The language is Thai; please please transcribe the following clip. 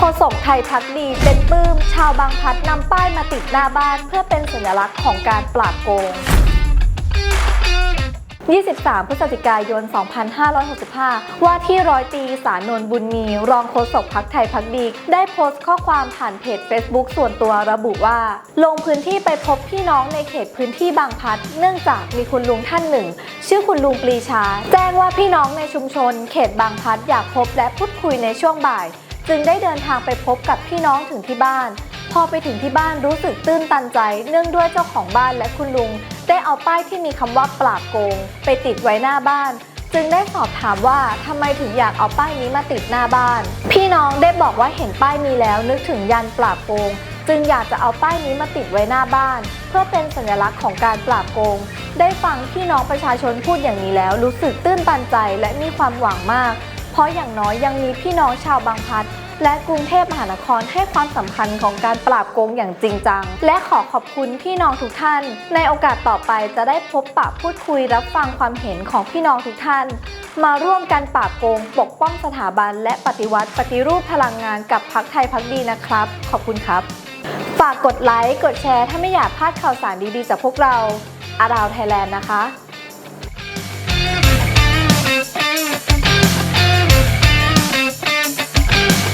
โฆษกไทยพักดีเป็นปื้ม ชาวบางพัดนำป้ายมาติดหน้าบ้าน เพื่อเป็นสัญลักษณ์ของการปราบโกง 23 พฤศจิกายน 2565 ว่าที่ร้อยตีสารนนท์บุญมี รองโฆษกพักไทยพักดี ได้โพสต์ข้อความผ่านเพจ Facebook ส่วนตัวระบุว่า ลงพื้นที่ไปพบพี่น้องในเขตพื้นที่บางพัด เนื่องจากมีคุณลุงท่านหนึ่ง ชื่อคุณลุงปรีชา แจ้งว่าพี่น้องในชุมชน เขตบางพัดอยากพบและพูดคุยในช่วงบ่าย จึงได้เดินทางไปพบกับพี่น้องถึงที่บ้าน พอไปถึงที่บ้านรู้สึกตื้นตันใจ เนื่องด้วยเจ้าของบ้านและคุณลุง ได้เอาป้ายที่มีคำว่าปราบโกง ไปติดไว้หน้าบ้าน จึงได้สอบถามว่าทำไมถึงอยากเอาป้ายนี้มาติดหน้าบ้าน พี่น้องได้บอกว่าเห็นป้ายนี้แล้วนึกถึงยันปราบโกง จึงอยากจะเอาป้ายนี้มาติดไว้หน้าบ้าน เพื่อเป็นสัญลักษณ์ของการปราบโกง ได้ฟังพี่น้องประชาชนพูดอย่างนี้แล้ว รู้สึกตื้นตันใจและมีความหวังมาก ราะอย่างน้อยยังมีพี่น้องชาวบางพลัด และกรุงเทพมหานครให้ความสำคัญของการปราบโกงอย่างจริงจัง และขอขอบคุณพี่น้องทุกท่าน ในโอกาสต่อไปจะได้พบปะพูดคุยรับฟังความเห็นของพี่น้องทุกท่าน มาร่วมกันปราบโกง ปกป้องสถาบัน และปฏิวัติปฏิรูปพลังงานกับพักไทยพักดีนะครับ ขอบคุณครับ ฝากกดไลค์กดแชร์ถ้าไม่อยากพลาดข่าวสารดีๆจากพวกเรา อาราวไทยแลนด์นะคะ